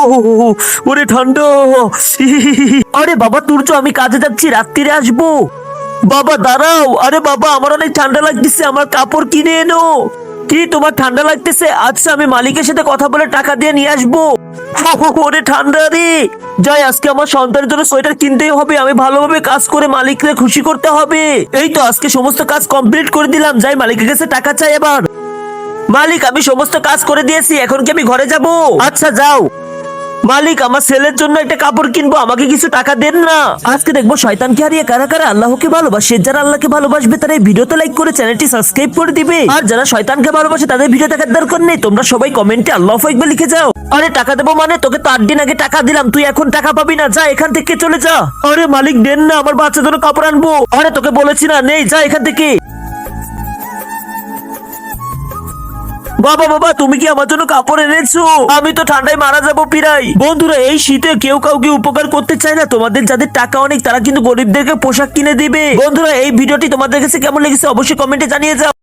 ও ওরে ঠান্ডা। আরে বাবা, তুর্য, আমি কাজে যাচ্ছি, রাত্রিরে আসব। বাবা, দাঁড়াও। আরে বাবা, আমার অনেক ঠান্ডা লাগতেছে, আমার কাপড় কিনে এনো। কি তোমার ঠান্ডা লাগতেছে? আচ্ছা আমি মালিকের সাথে কথা বলে টাকা দিয়ে নিয়ে আসব। ওরে ঠান্ডা রে। যাই, আজকে আমার সন্তানের জন্য সোয়েটার কিনতেই হবে। আমি ভালোভাবে কাজ করে মালিককে খুশি করতে হবে। এই তো, আজকে সমস্ত কাজ কমপ্লিট করে দিলাম। যাই, মালিকের কাছে টাকা চাই এবার। মালিক, আমি সমস্ত কাজ করে দিয়েছি, এখন কি আমি ঘরে যাব? আচ্ছা যাও। মালিক, আমার ছেলের জন্য একটা কাপড় কিনবো, আমাকে কিছু টাকা দেন না। আজকে দেখব শয়তানকে হারিয়ে কারা কারা আল্লাহকে ভালোবাসে। যারা আল্লাহকে ভালোবাসবে, তারা এই ভিডিওতে লাইক করে চ্যানেলটি সাবস্ক্রাইব করে দিবে। আর যারা শয়তানকে ভালোবাসে, তাদের ভিডিও দেখার দরকার নেই। তোমরা সবাই কমেন্টে আল্লাহ একবার লিখে যাও। আরে, টাকা দেবো মানে? তোকে তো আট দিন আগে টাকা দিলাম। তুই এখন টাকা পাবি না। যা, এখান থেকে চলে যা। আরে, মালিক, দেন না। আমার বাচ্চার জন্য কাপড় আনব। আরে, তোকে বলেছি না। নেই যা, এখান থেকে। বাবা বাবা, তুমি কি আমার জন্য কাপড় এনেছো? আমি তো ঠান্ডায় মারা যাব পিরাই। বন্ধুরা, এই শীতে কেউ কাউকে উপকার করতে চায় না। তোমাদের যাদের টাকা অনেক, তারা কিন্তু গরিবদেরকে পোশাক কিনে দিবে। বন্ধুরা, এই ভিডিওটি তোমাদের কাছে কেমন লেগেছে অবশ্যই কমেন্টে জানিয়ে যাও।